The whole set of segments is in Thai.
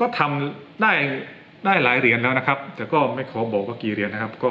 ก็ทำได้ได้หลายเหรียญแล้วนะครับ แต่ก็ไม่ขอบอกว่ากี่เหรียญนะครับ ก็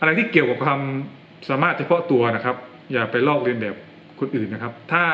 อะไรที่เกี่ยวกับความสามารถเฉพาะตัวนะครับ อย่าไปลอกเลียนแบบคนอื่นนะครับ ถ้า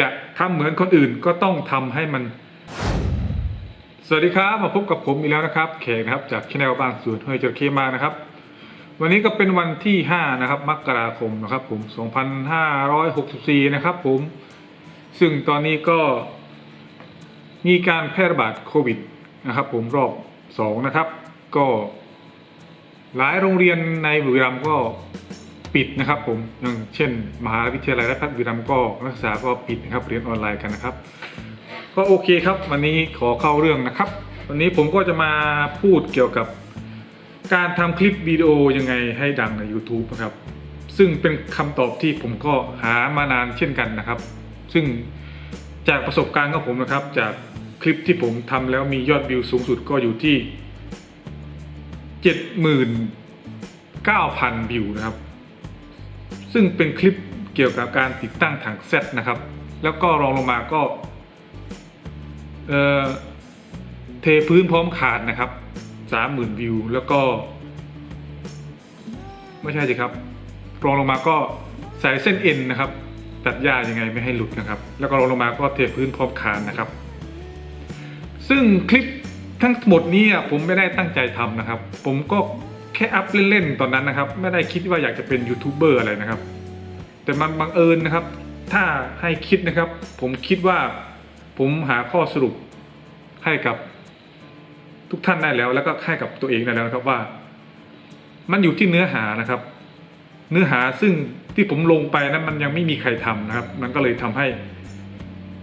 จะทำเหมือนคนอื่นก็ต้องทำให้มัน สวัสดีครับมาพบกับผมอีกแล้วนะครับเขกนะครับ จากช anel บางส่วนห้วยจระเข้มานะครับ วันนี้ก็เป็นวันที่ 5 นะครับมกราคมนะครับ ผม 2564 นะครับ ผม ซึ่งตอนนี้ก็ มีการแพร่ระบาดโควิดนะครับผมรอบ2นะครับ ก็หลายโรงเรียนในบุรีรัมย์ก็ปิดนะครับผมอย่างเช่น มหาวิทยาลัยราชภัฏบุรีรัมย์ก็นักศึกษาก็ปิดนะครับเรียนออนไลน์กันนะครับ ก็โอเคครับ วันนี้ขอเข้าเรื่องนะครับ วันนี้ผมก็จะมาพูดเกี่ยวกับการทำคลิปวิดีโอยังไงให้ดังใน YouTube นะครับ ซึ่งเป็นคำตอบที่ผมก็หามานานเช่นกันนะครับ ซึ่งจากประสบการณ์ของผมนะครับจาก คลิปที่ผมทำแล้วมียอดวิวสูงสุดก็อยู่ที่79,000วิวนะครับ ซึ่งเป็นคลิปเกี่ยวกับการติดตั้งถังเซตนะครับ แล้วก็รองลงมาก็เออเทพื้นพร้อมขาดนะครับสามหมื่นวิวแล้วก็ไม่ใช่สิครับ รองลงมาก็ใส่เส้นเอ็นนะครับ ตัดหญ้ายังไงไม่ให้หลุดนะครับ แล้วก็รองลงมาก็เทพื้นพร้อมคานนะครับ ซึ่งคลิปทั้งหมดนี้ผมไม่ได้ตั้งใจทำนะครับ ผมก็แค่อัพเล่นๆตอนนั้นนะครับ ไม่ได้คิดว่าอยากจะเป็นยูทูบเบอร์อะไรนะครับ แต่มันบังเอิญนะครับ ถ้าให้คิดนะครับ ผมคิดว่าผมหาข้อสรุปให้กับทุกท่านได้แล้ว แล้วก็ให้กับตัวเองได้แล้วนะครับว่า มันอยู่ที่เนื้อหานะครับ เนื้อหาซึ่งที่ผมลงไปนั้นมันยังไม่มีใครทำนะครับ มันก็เลยทำให้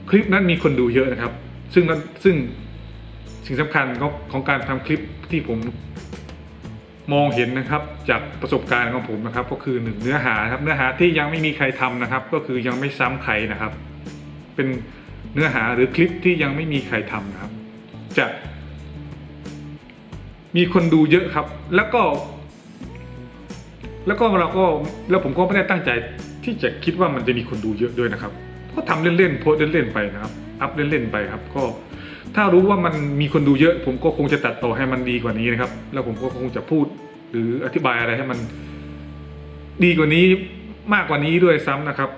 คลิปนั้นมีคนดูเยอะนะครับ ซึ่งซึ่ง สิ่งสำคัญของของการทำคลิปที่ผมมองเห็นนะครับจากประสบการณ์ของผมนะครับ ก็คือหนึ่งเนื้อหาครับเนื้อหาที่ยังไม่มีใครทำนะครับ ก็คือยังไม่ซ้ำใครนะครับ เป็นเนื้อหาหรือคลิปที่ยังไม่มีใครทำนะครับ จะมีคนดูเยอะครับ แล้วก็ แล้วก็เราก็แล้วผมก็ไม่ได้ตั้งใจที่จะคิดว่ามันจะมีคนดูเยอะด้วยนะครับ ก็ทำเล่นๆโพสเล่นๆไปนะครับ อัพเล่นๆไปครับ ก็ ถ้ารู้ว่ามันมีคนดูเยอะ ผมก็คงจะตัดต่อให้มันดีกว่านี้นะครับ แล้วผมก็คงจะพูดหรืออธิบายอะไรให้มัน ดีกว่านี้มากกว่านี้ด้วยซ้ำนะครับ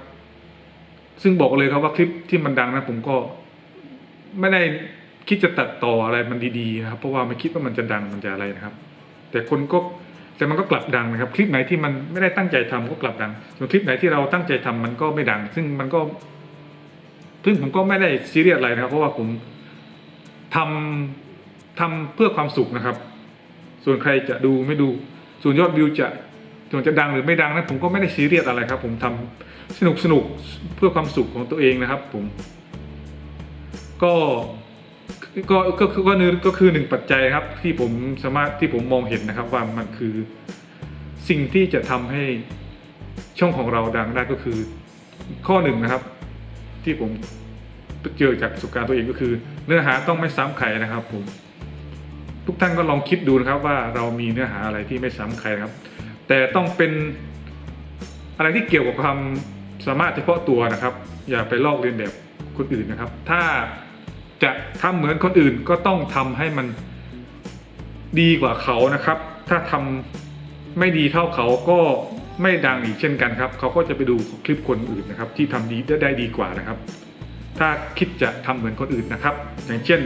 ซึ่งบอกเลยครับว่าคลิปที่มันดังนะผมก็ไม่ได้คิดจะตัดต่ออะไรมันดีๆนะครับ เพราะว่าไม่คิดว่ามันจะดังมันจะอะไรนะครับ แต่คนก็แต่มันก็กลับดังนะครับ คลิปไหนที่มันไม่ได้ตั้งใจทำก็กลับดังส่วนคลิปไหนที่เราตั้งใจทำมันก็ไม่ดัง ซึ่งมันก็ซึ่งผมก็ไม่ได้ซีเรียสอะไรนะครับ เพราะว่าผม ทำทำเพื่อความสุขนะครับ ส่วนใครจะดูไม่ดู ส่วนยอดวิวจะส่วนจะดังหรือไม่ดังนะผมก็ไม่ได้ซีเรียสอะไรครับ ผมทำสนุกสนุกเพื่อความสุขของตัวเองนะครับ ผมก็ก็ก็คือก็นึก็คือหนึ่งปัจจัยครับ ที่ผมสามารถที่ผมมองเห็นนะครับ ว่ามันคือสิ่งที่จะทำให้ช่องของเราดังได้ก็คือข้อหนึ่งนะครับ ที่ผมเจอจากประสบการณ์ตัวเองก็คือ เนื้อหาต้องไม่ซ้ำใครนะครับผมทุกท่านก็ลองคิดดูนะครับว่าเรามีเนื้อหาอะไรที่ไม่ซ้ำใครนะครับ แต่ต้องเป็นอะไรที่เกี่ยวกับความสามารถเฉพาะตัวนะครับ อย่าไปลอกเลียนแบบคนอื่นนะครับ ถ้าจะทำเหมือนคนอื่นก็ต้องทำให้มันดีกว่าเขานะครับ ถ้าทำไม่ดีเท่าเขาก็ไม่ดังอีกเช่นกันครับ เขาก็จะไปดูคลิปคนอื่นนะครับ ที่ทำดีได้ดีกว่านะครับ ถ้าคิดจะทำเหมือนคนอื่นนะครับ อย่างเช่น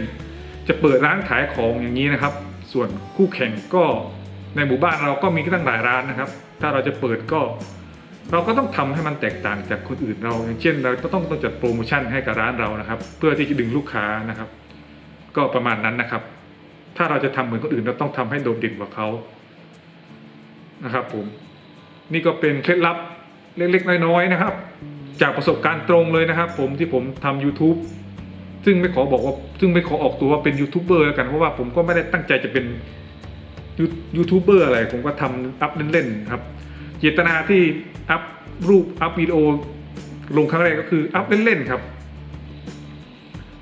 จะเปิดร้านขายของอย่างนี้นะครับ ส่วนคู่แข่งก็ในหมู่บ้านเราก็มีตั้งหลายร้านนะครับ ถ้าเราจะเปิดก็ เราก็ต้องทำให้มันแตกต่างจากคนอื่นเรา อย่างเช่น เราก็ต้องต้องจัดโปรโมชั่นให้กับร้านเรานะครับ เพื่อที่จะดึงลูกค้านะครับ ก็ประมาณนั้นนะครับ ถ้าเราจะทำเหมือนคนอื่นเราต้องทำให้โดดเด่นกว่าเขานะครับผมนี่ก็เป็นเคล็ดลับเล็กๆน้อยๆนะครับ จากประสบการณ์ตรงเลยนะครับ ผมที่ผมทำ YouTube ซึ่งไม่ขอบอกว่าซึ่งไม่ขอออกตัวว่าเป็นยูทูบเบอร์แล้วกันเพราะว่าผมก็ไม่ได้ตั้งใจจะเป็นยูยูทูบเบอร์อะไร ผมก็ทำอัพเล่นๆครับ เจตนาที่อัพรูปอัพวิดีโอลงครั้งแรกก็คืออัพเล่นๆครับ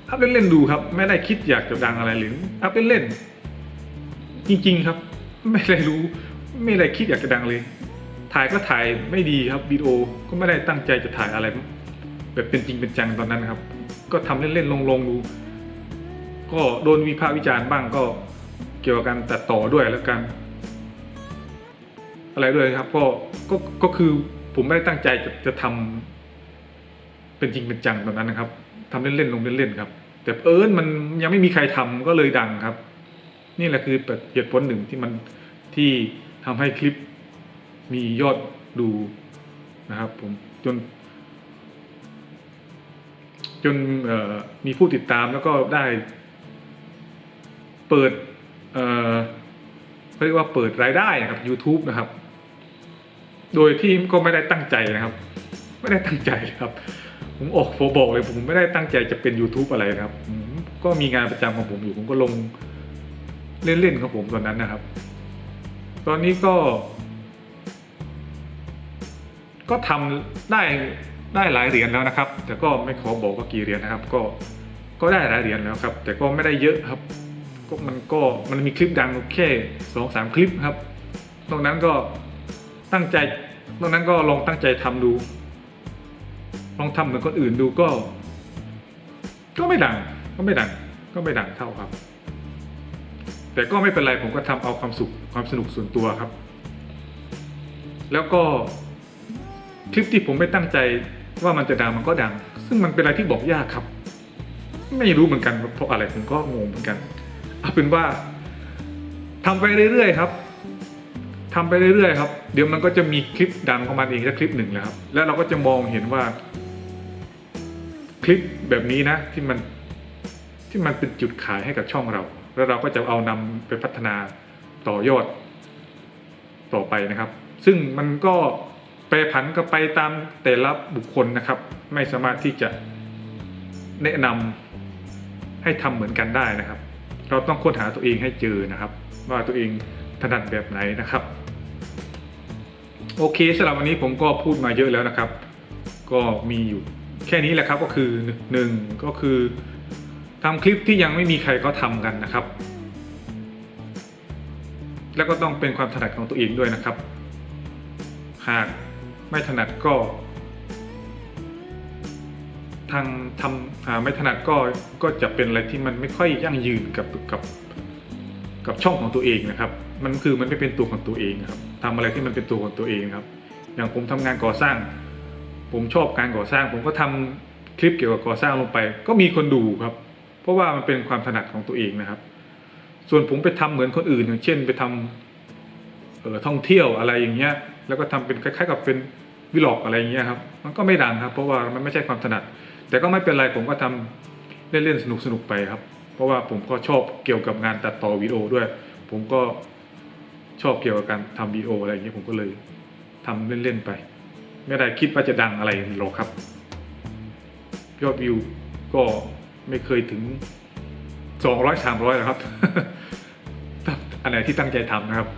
อัพเล่นๆดูครับ ไม่ได้คิดอยากจะดังอะไรหรืออัพเล่นๆจริง ๆ ครับ ไม่ได้รู้ ไม่ได้คิดอยากจะดังเลย ถ่ายก็ถ่ายไม่ดีครับวิดีโอก็ไม่ได้ตั้งใจจะถ่ายอะไร แบบเป็นจริงเป็นจังตอนนั้นครับ ก็ทำเล่นๆลงๆดู ก็โดนวิพากษ์วิจารณ์บ้างก็เกี่ยวกับการตัดต่อด้วยแล้วกัน อะไรด้วยครับ ก็ก็ก็คือผมไม่ได้ตั้งใจจะจะทำเป็นจริงเป็นจังตอนนั้นนะครับทำเล่นๆลงเล่นๆครับ แต่เอิญมันยังไม่มีใครทำก็เลยดังครับ นี่แหละคือเหตุผลหนึ่งที่มันที่ทำให้คลิป มียอดดูนะครับผมจน จนมีผู้ติดตามแล้วก็ได้ เปิดเอ่อเขาเรียกว่าเปิดรายได้นะครับ YouTube นะครับ โดยที่ก็ไม่ได้ตั้งใจนะครับ ไม่ได้ตั้งใจครับ ผมออกผมบอกเลยผมไม่ได้ตั้งใจจะเป็น YouTube อะไรนะครับก็มีงานประจำของผมอยู่ผมก็ลงเล่นๆของผมตอนนั้นนะครับ ตอนนี้ก็ ก็ทำได้ได้หลายเหรียญแล้วนะครับ แต่ก็ไม่ขอบอกว่ากี่เหรียญนะครับ ก็ก็ได้หลายเหรียญแล้วครับ แต่ก็ไม่ได้เยอะครับ ก็มันก็มันมีคลิปดังแค่สองสามคลิปครับตรงนั้นก็ตั้งใจตรงนั้นก็ลองตั้งใจทำดู ลองทำเหมือนคนอื่นดูก็ ก็ไม่ดัง ก็ไม่ดัง ก็ไม่ดังเท่าครับ แต่ก็ไม่เป็นไรผมก็ทำเอาความสุขความสนุกส่วนตัวครับ แล้วก็ คลิปที่ผมไม่ตั้งใจว่ามันจะดังมันก็ดัง ซึ่งมันเป็นอะไรที่บอกยากครับ ไม่รู้เหมือนกันเพราะอะไรผมก็งงเหมือนกันเอาเป็นว่าทำไปเรื่อยๆครับทำไปเรื่อยๆครับ เดี๋ยวมันก็จะมีคลิปดังของมันเองสักคลิปหนึ่งแหละครับ แล้วเราก็จะมองเห็นว่า คลิปแบบนี้นะ ที่มันที่มันเป็นจุดขายให้กับช่องเรา แล้วเราก็จะเอานำไปพัฒนาต่อยอดต่อไปนะครับ ซึ่งมันก็ แปรผันก็ไปตามแต่ละบุคคลนะครับ ไม่สามารถที่จะแนะนำให้ทำเหมือนกันได้นะครับ เราต้องค้นหาตัวเองให้เจอนะครับ ว่าตัวเองถนัดแบบไหนนะครับ โอเคสำหรับวันนี้ผมก็พูดมาเยอะแล้วนะครับ ก็มีอยู่แค่นี้แหละครับก็คือหนึ่งก็คือทำคลิปที่ยังไม่มีใครเขาทำกันนะครับ แล้วก็ต้องเป็นความถนัดของตัวเองด้วยนะครับ หาก ไม่ถนัดก็ทางทำหาไม่ถนัดก็ก็จะเป็นอะไรที่มันไม่ค่อยยั่งยืนกับกับกับช่องของตัวเองนะครับ มันคือมันไม่เป็นตัวของตัวเองครับทำอะไรที่มันเป็นตัวของตัวเองครับ อย่างผมทำงานก่อสร้าง ผมชอบการก่อสร้าง ผมก็ทำคลิปเกี่ยวกับก่อสร้างลงไป ก็มีคนดูครับ เพราะว่ามันเป็นความถนัดของตัวเองนะครับ ส่วนผมไปทำเหมือนคนอื่น อย่างเช่น ไปทำเอ่อท่องเที่ยวอะไรอย่างเงี้ย แล้วก็ทำเป็นคล้ายๆกับเป็นวิลอกอะไรอย่างเงี้ยครับ มันก็ไม่ดังครับ เพราะว่ามันไม่ใช่ความถนัด แต่ก็ไม่เป็นไรผมก็ทำเล่นๆสนุกๆไปครับ เพราะว่าผมก็ชอบเกี่ยวกับงานตัดต่อวิดีโอด้วย ผมก็ชอบเกี่ยวกับการทำวิดีโออะไรอย่างเงี้ยผมก็เลยทำเล่นๆไป ไม่ได้คิดว่าจะดังอะไรหรอกครับยอดวิวก็ไม่เคยถึงสองร้อยสามร้อยหรอกครับ อันไหนที่ตั้งใจทำนะครับ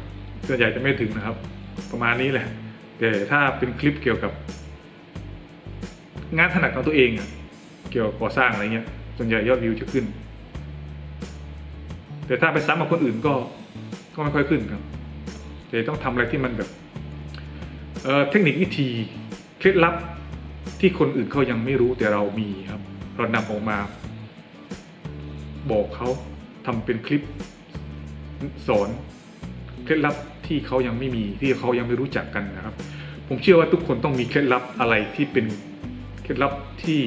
ส่วนใหญ่จะไม่ถึงนะครับ ประมาณนี้แหละแต่ถ้าเป็นคลิปเกี่ยวกับ งานถนัดของตัวเองอะเกี่ยวกับก่อสร้างอะไรเงี้ยส่วนใหญ่ยอดวิวจะขึ้น แต่ถ้าไปซ้ำกับคนอื่นก็ก็ไม่ค่อยขึ้นครับแต่ต้องทำอะไรที่มันแบบเออเทคนิควิธีเคล็ดลับที่คนอื่นเขายังไม่รู้แต่เรามีครับ เรานำออกมา บอกเขาทำเป็นคลิปสอนเคล็ดลับ ที่เขายังไม่มีที่เขายังไม่รู้จักกันนะครับ ผมเชื่อว่าทุกคนต้องมีเคล็ดลับอะไรที่เป็นเคล็ดลับที่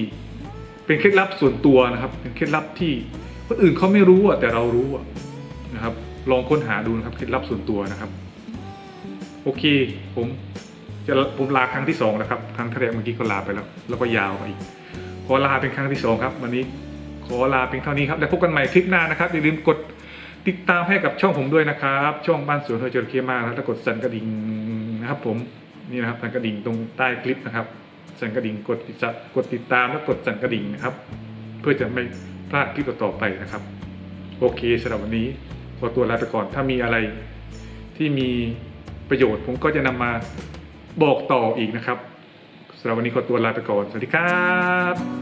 เป็นเคล็ดลับส่วนตัวนะครับ เป็นเคล็ดลับที่คนอื่นเขาไม่รู้อะแต่เรารู้อะนะครับ ลองค้นหาดูนะครับเคล็ดลับส่วนตัวนะครับ โอเค ผมจะผมลาครั้งที่สองนะครับ ครั้งแรกเมื่อกี้ก็ลาไปแล้ว แล้วก็ยาวมาอีกขอลาเป็นครั้งที่สองครับ วันนี้ขอลาเพียงเท่านี้ครับ แล้วพบกันใหม่คลิปหน้านะครับอย่าลืมกด ติดตามให้กับช่องผมด้วยนะครับ ช่องบ้านสวนเฮอร์เจอร์เคมากแล้วกดสั่นกระดิ่งนะครับ ผมนี่นะครับสั่นกระดิ่งตรงใต้คลิปนะครับ สั่นกระดิ่งกดติดกดติดตามแล้วกดสั่นกระดิ่งนะครับ เพื่อจะไม่พลาดคลิปต่อไปนะครับ โอเคสำหรับวันนี้ขอตัวลาไปก่อนถ้ามีอะไรที่มีประโยชน์ผมก็จะนำมาบอกต่ออีกนะครับสำหรับวันนี้ขอตัวลาไปก่อน สวัสดีครับ